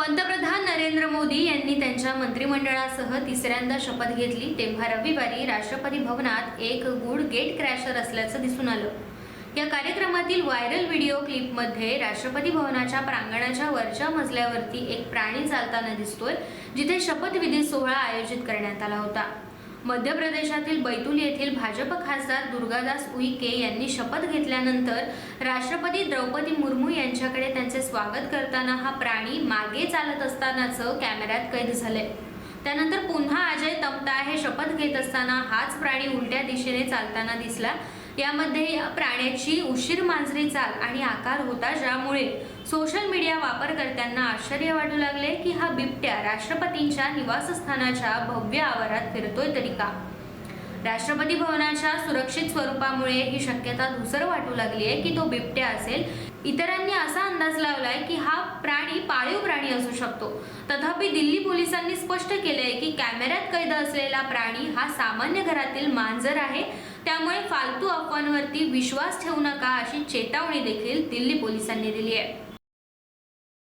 पंतप्रधान नरेंद्र मोदी यांनी त्यांच्या मंत्रिमंडळासह तिसऱ्यांदा शपथ घेतली तेव्हा रविवारी राष्ट्रपती भवनात एक गुड गेट क्रॅशर असल्याचं दिसून आलं. या कार्यक्रमातील व्हायरल व्हिडिओ क्लिपमध्ये राष्ट्रपती भवनाच्या प्रांगणाच्या वरच्या मजल्यावरती एक प्राणी चालताना दिसतोय जिथे शपथविधी सोहळा आयोजित करण्यात आला होता. मध्य प्रदेशातील बैतूल येथील भाजप खासदार दुर्गादास उईके यांनी शपथ घेतल्यानंतर राष्ट्रपती द्रौपदी मुर्मू यांच्याकडे त्यांचे स्वागत करताना हा प्राणी मागे चालत असतानाचं कॅमेऱ्यात कैद झाले त्यानंतर पुन्हा अजय तमता हे शपथ घेत असताना हाच प्राणी उलट्या दिशेने चालताना दिसला. यामध्ये या प्राण्याची उशीर मांजरी चाल आणि आकार होता ज्यामुळे सोशल मीडिया वापरकर्त्यांना आश्चर्य वाटू लागले की हा बिबट्या राष्ट्रपतींच्या निवासस्थानाच्या भव्य आवारात फिरतोय तरी का? राष्ट्रपती भवनाच्या सुरक्षित स्वरूपामुळे ही शक्यता धुसर वाटू लागली आहे की तो बिबट्या असेल. इतरांनी असा अंदाज लावलाय की हा प्राणी पाळीव प्राणी शकतो. तथापि दिल्ली पोलिसांनी स्पष्ट केले की कॅमेऱ्यात कैद असलेला प्राणी हा सामान्य घरातील मांजर आहे. त्यामुळे फालतू अफवांवरती विश्वास ठेवू नका अशी चेतावणी देखील दिल्ली पोलिसांनी दिली आहे.